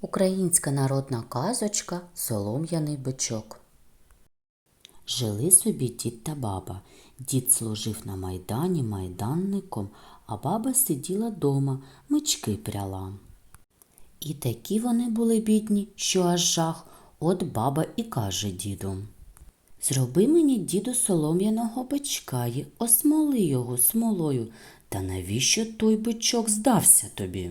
Українська народна казочка Солом'яний бичок. Жили собі дід та баба. Дід служив на майдані майданником, а баба сиділа дома, мички пряла. І такі вони були бідні, що аж жах. От баба і каже діду. Зроби мені, діду, солом'яного бичка й осмоли його смолою. Та навіщо той бичок здався тобі?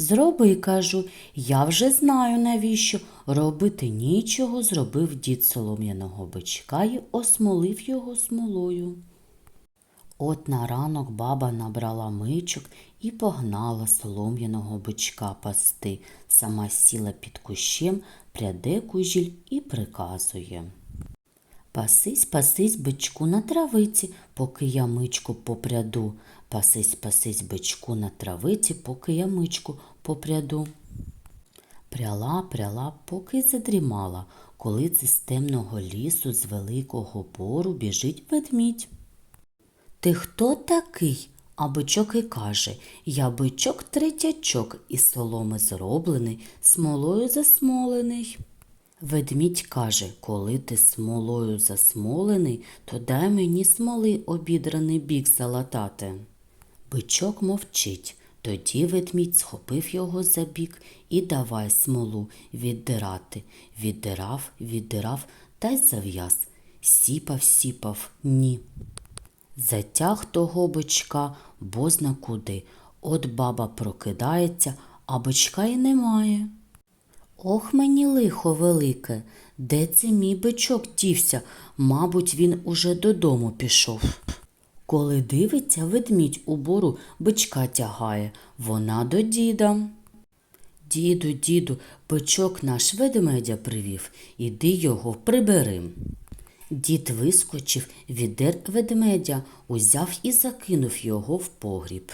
Зроби, кажу, я вже знаю навіщо. Робити нічого зробив дід солом'яного бичка й осмолив його смолою. От на ранок баба набрала мичок і погнала солом'яного бичка пасти. Сама сіла під кущем, пряде кужіль і приказує. Пасись, пасись, бичку на травиці, поки я мичку попряду. Пасись, пасись, бичку на травиці, поки я мичку попряду. Пряла, пряла, поки задрімала, коли це з темного лісу з великого бору біжить ведмідь. Ти хто такий? А бичок і каже Я бичок третячок, із соломи зроблений, смолою засмолений. Ведмідь каже, коли ти смолою засмолений, то дай мені смоли обідраний бік залатати. Бичок мовчить. Тоді ведмідь схопив його за бік і давай смолу віддирати. Віддирав, віддирав та й зав'яз. Сіпав, сіпав, ні. Затяг того бичка бозна куди. От баба прокидається, а бичка й немає. Ох мені лихо велике, де це мій бичок дівся? Мабуть, він уже додому пішов. Коли дивиться, ведмідь у бору бичка тягає, вона до діда. Діду, діду, бичок наш ведмедя привів, іди його прибери. Дід вискочив, відер ведмедя, узяв і закинув його в погріб.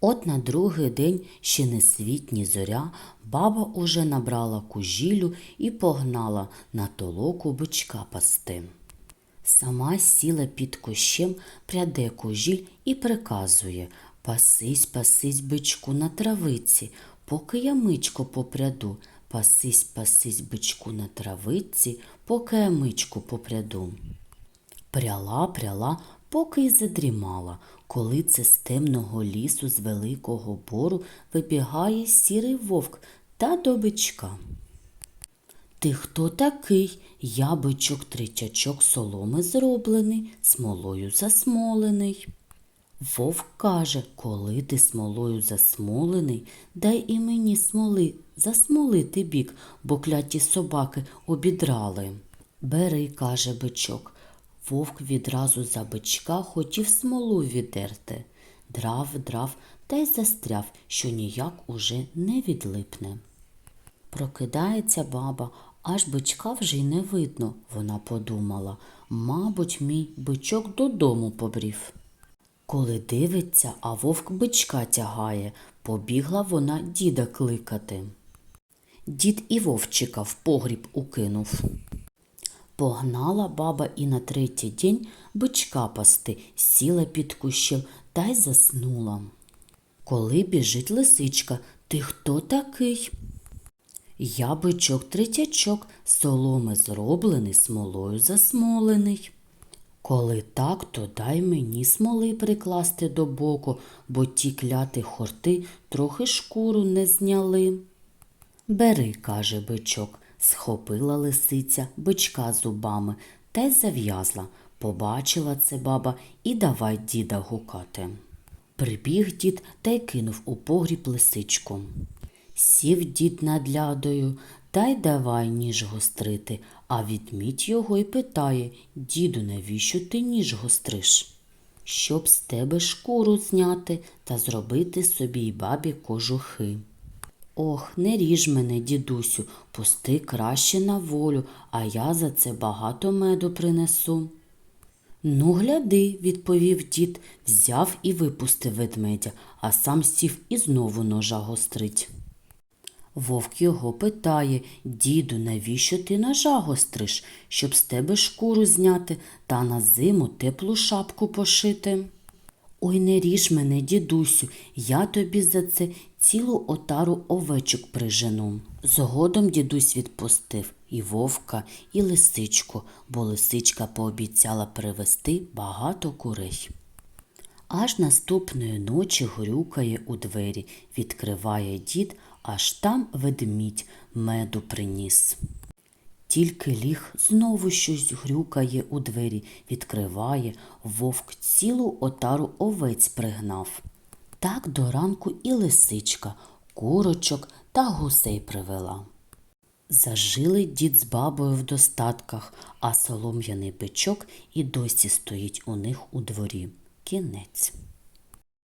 От на другий день ще не світ, зоря, баба уже набрала кужілю і погнала на толоку бичка пасти. Сама сіла під кущем, пряде кужіль і приказує Пасись, пасись, бичку на травиці, поки я мичку попряду. Пасись, пасись, бичку на травиці, поки я мичку попряду. Пряла, пряла, поки й задрімала, коли це з темного лісу з великого бору вибігає сірий вовк та до бичка. Ти хто такий? Я бичок третячок соломи зроблений, смолою засмолений. Вовк каже, коли ти смолою засмолений, дай і мені смоли засмолити бік, бо кляті собаки обідрали. Бери, каже бичок. Вовк відразу за бичка хотів смолу відерти. Драв, драв та й застряв, що ніяк уже не відлипне. Прокидається баба, аж бичка вже й не видно, вона подумала. Мабуть, мій бичок додому побрів. Коли дивиться, а вовк бичка тягає, побігла вона діда кликати. Дід і вовчика в погріб укинув. Погнала баба і на третій день бичка пасти, сіла під кущем та й заснула. Коли біжить лисичка, ти хто такий? Я бичок третячок, соломи зроблений, смолою засмолений. Коли так, то дай мені смоли прикласти до боку, бо ті кляти хорти трохи шкуру не зняли. Бери, каже бичок, схопила лисиця бичка зубами та й зав'язла. Побачила це баба і давай діда гукати. Прибіг дід та й кинув у погріб лисичку. Сів дід над лядою, та й давай ніж гострити, а відмідь його й питає Діду, навіщо ти ніж гостриш? Щоб з тебе шкуру зняти та зробити собі й бабі кожухи. Ох, не ріж мене, дідусю, пусти краще на волю, а я за це багато меду принесу. Ну, гляди, відповів дід, взяв і випустив ведмедя, а сам сів і знову ножа гострить. Вовк його питає Діду, навіщо ти ножа гостриш, щоб з тебе шкуру зняти та на зиму теплу шапку пошити? Ой, не ріж мене, дідусю, я тобі за це цілу отару овечок прижену. Згодом дідусь відпустив і вовка, і лисичку, бо лисичка пообіцяла привезти багато курей. Аж наступної ночі грюкає у двері, відкриває дід, аж там ведмідь меду приніс. Тільки ліг знову щось грюкає у двері, відкриває, вовк цілу отару овець пригнав. Так до ранку і лисичка, курочок та гусей привела. Зажили дід з бабою в достатках, а солом'яний бичок і досі стоїть у них у дворі. Кінець.